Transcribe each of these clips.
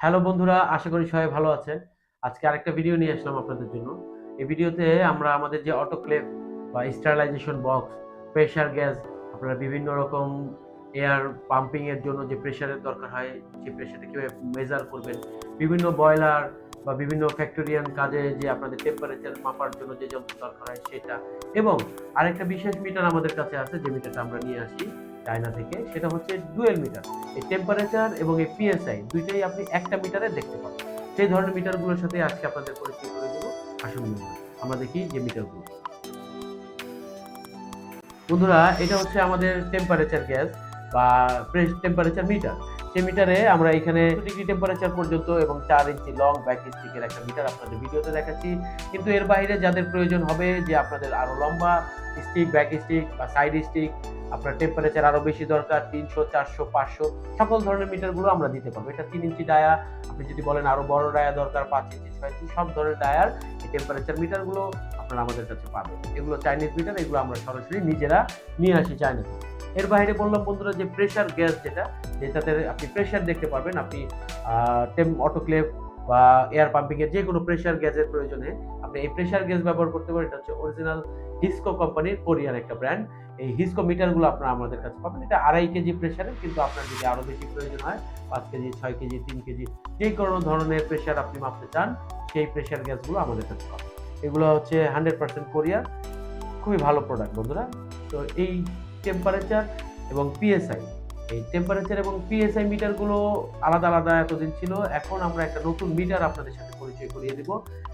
Hello বন্ধুরা, আশা করি সবাই ভালো আছেন। আজকে আরেকটা ভিডিও নিয়ে আসলাম আপনাদের জন্য। এই ভিডিওতে আমরা আমাদের যে অটোক্লেভ বা স্টারলাইজেশন বক্স প্রেসার গ্যাস আপনারা বিভিন্ন রকম এয়ার পাম্পিং এর জন্য যে প্রেশারের দরকার হয়, সেই প্রেসারটা কীভাবে মেজার করবেন? বিভিন্ন বয়লার বা বিভিন্ন ফ্যাক্টরিয়ান কাজে যে আপনাদের টেম্পারেচার মাপার জন্য যে যন্ত্র দরকার হয় সেটা। এবং আরেকটা বিশেষ মিটার আমাদের কাছে আছে, যে মিটারটা আমরা নিয়ে আসি। চায়না থেকে, সেটা হচ্ছে ডুয়েল মিটার। এই টেম্পারেচার এবং এই পিএসআই দুইটাই আপনি একটা মিটারে দেখতে পাবেন। সেই ধরনের মিটারগুলোর সাথে আজকে আপনাদের পরিচয় করে দেবো। আসুন আমরা দেখি যে মিটারগুলো। বন্ধুরা, এটা হচ্ছে আমাদের টেম্পারেচার গ্যাস বা টেম্পারেচার মিটার সেই মিটারে আমরা এখানে ডিগ্রি টেম্পারেচার পর্যন্ত এবং চার ইঞ্চি লং ব্যাক স্টিকের একটা মিটার আপনাদের ভিডিওতে দেখাচ্ছি। কিন্তু এর বাইরে যাদের প্রয়োজন হবে যে আপনাদের আরও লম্বা স্টিক ব্যাক স্টিক বা সাইড স্টিক আপনার টেম্পারেচার আরও বেশি দরকার, তিনশো, চারশো, পাঁচশো, সকল ধরনের মিটারগুলো আমরা দিতে পারব। এটা তিন ইঞ্চি ডায়া আপনি যদি বলেন আরও বড় ডায়া দরকার, পাঁচ ইঞ্চি, ছয় ইঞ্চি, সব ধরনের ডায়ার এই টেম্পারেচার মিটারগুলো আপনারা আমাদের কাছে পাবেন। এগুলো চাইনিজ মিটার, এগুলো আমরা সরাসরি নিজেরা নিয়ে আসি চাইনিজ এর বাইরে বললাম বন্ধুরা যে প্রেশার গ্যাস যেটা, যেটাতে আপনি প্রেশার দেখতে পারবেন, আপনি অটোক্লেভ বা এয়ার পাম্পিং এর যে কোনো প্রেসার গ্যাসের প্রয়োজনে আপনি এই প্রেসার গ্যাস ব্যবহার করতে পারেন। এটা হচ্ছে অরিজিনাল হিসকো কোম্পানির কোরিয়ার একটা ব্র্যান্ড এই হিসকো মিটারগুলো আপনারা আমাদের কাছে পাবেন। এটা আড়াই কেজি প্রেসারের কিন্তু আপনার যদি আরও বেশি প্রয়োজন হয়, পাঁচ কেজি, ছয় কেজি, তিন কেজি, যে কোনো ধরনের প্রেসার আপনি মাপতে চান, সেই প্রেসার গ্যাসগুলো আমাদের কাছে পাবেন। এগুলো হচ্ছে হান্ড্রেড পার্সেন্ট কোরিয়ার খুবই ভালো প্রোডাক্ট বন্ধুরা। তো এই টেম্পারেচার এবং পিএসআই এই টেম্পারেচার এবং পিএসআই মিটারগুলো আলাদা আলাদা এতদিন ছিল। এখন আমরা একটা নতুন মিটার আপনাদের সাথে পরিচয় করিয়ে দিব।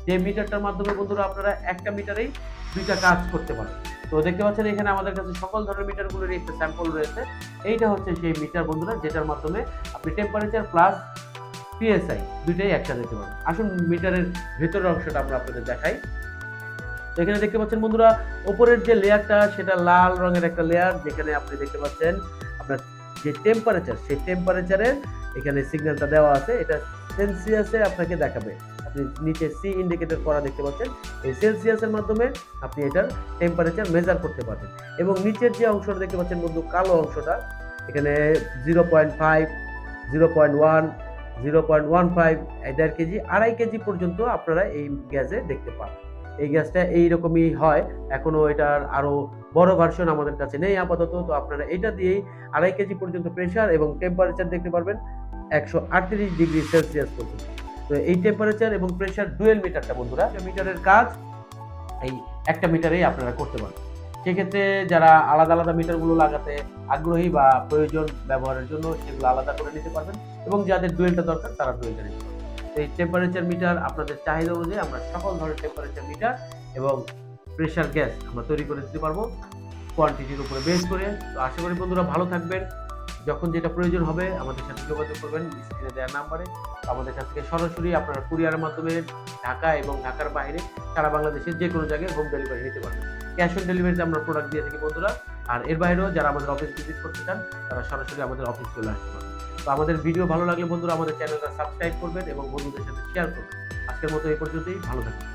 যে মিটারটার মাধ্যমে বন্ধুরা আপনারা একটা মিটারেই দুইটা কাজ করতে পারেন। তো দেখতে পাচ্ছেন এখানে আমাদের কাছে সকল ধরনের মিটারগুলোর একটা স্যাম্পল রয়েছে। এইটা হচ্ছে সেই মিটার বন্ধুরা, যেটার মাধ্যমে আপনি টেম্পারেচার প্লাস পিএসআই দুইটাই একসাথে দিতে পারেন। আসুন মিটারের ভেতরের অংশটা আমরা আপনাদের দেখাই। তো এখানে দেখতে পাচ্ছেন বন্ধুরা, ওপরের যে লেয়ারটা সেটা লাল রঙের একটা লেয়ার যেখানে আপনি দেখতে পাচ্ছেন আপনার যে টেম্পারেচার সেই টেম্পারেচারের এখানে সিগন্যালটা দেওয়া আছে। এটা সেলসিয়াসে আপনাকে দেখাবে। আপনি নিচে সি ইন্ডিকেটর করা দেখতে পাচ্ছেন। এই সেলসিয়াসের মাধ্যমে আপনি এটার টেম্পারেচার মেজার করতে পারবেন। এবং নিচের যে অংশটা দেখতে পাচ্ছেন বন্ধু, কালো অংশটা, এখানে zero point five zero point one zero point one five দেড় কেজি, আড়াই কেজি পর্যন্ত আপনারা এই গ্যাসে দেখতে পান এই গ্যাসটা এইরকমই হয়। এখনও এটার আরও বড় ভার্সন আমাদের কাছে নেই আপাতত। তো আপনারা এটা দিয়েই আড়াই কেজি পর্যন্ত প্রেশার এবং টেম্পারেচার দেখতে পারবেন একশো আটত্রিশ ডিগ্রি সেলসিয়াস পর্যন্ত। তো এই টেম্পারেচার এবং প্রেশার ডুয়েল মিটারটা বন্ধুরা মিটারের কাজ, এই একটা মিটারেই আপনারা করতে পারেন। সেক্ষেত্রে যারা আলাদা আলাদা মিটারগুলো লাগাতে আগ্রহী বা প্রয়োজন ব্যবহারের জন্য সেগুলো আলাদা করে নিতে পারবেন এবং যাদের ডুয়েলটা দরকার তারা ডুয়েলটা নিতে পারবেন। এই টেম্পারেচার মিটার আপনাদের চাহিদা অনুযায়ী আমরা সকল ধরনের টেম্পারেচার মিটার এবং প্রেশার গ্যাস আমরা তৈরি করে দিতে পারব। কোয়ান্টিটির উপরে বেস করে। তো আশা করি বন্ধুরা ভালো থাকবেন। যখন যেটা প্রয়োজন হবে আমাদের সাথে যোগাযোগ করবেন স্ক্রিনে দেওয়ার নাম্বারে। আমাদের কাছ থেকে সরাসরি আপনারা কুরিয়ারের মাধ্যমে ঢাকা এবং ঢাকার বাইরে সারা বাংলাদেশের যে কোনো জায়গায় হোম ডেলিভারি নিতে পারবেন। ক্যাশ অন ডেলিভারিতে আমরা প্রোডাক্ট দিয়ে থাকি বন্ধুরা। আর এর বাইরেও যারা আমাদের অফিস ভিজিট করতে চান, তারা সরাসরি আমাদের অফিস চলে আসতে পারবেন। তো আমাদের ভিডিও ভালো লাগলে বন্ধুরা আমাদের চ্যানেলটা সাবস্ক্রাইব করবেন এবং বন্ধুদের সাথে শেয়ার করবেন। আজকের মতো এই পর্যন্তই, ভালো থাকবেন।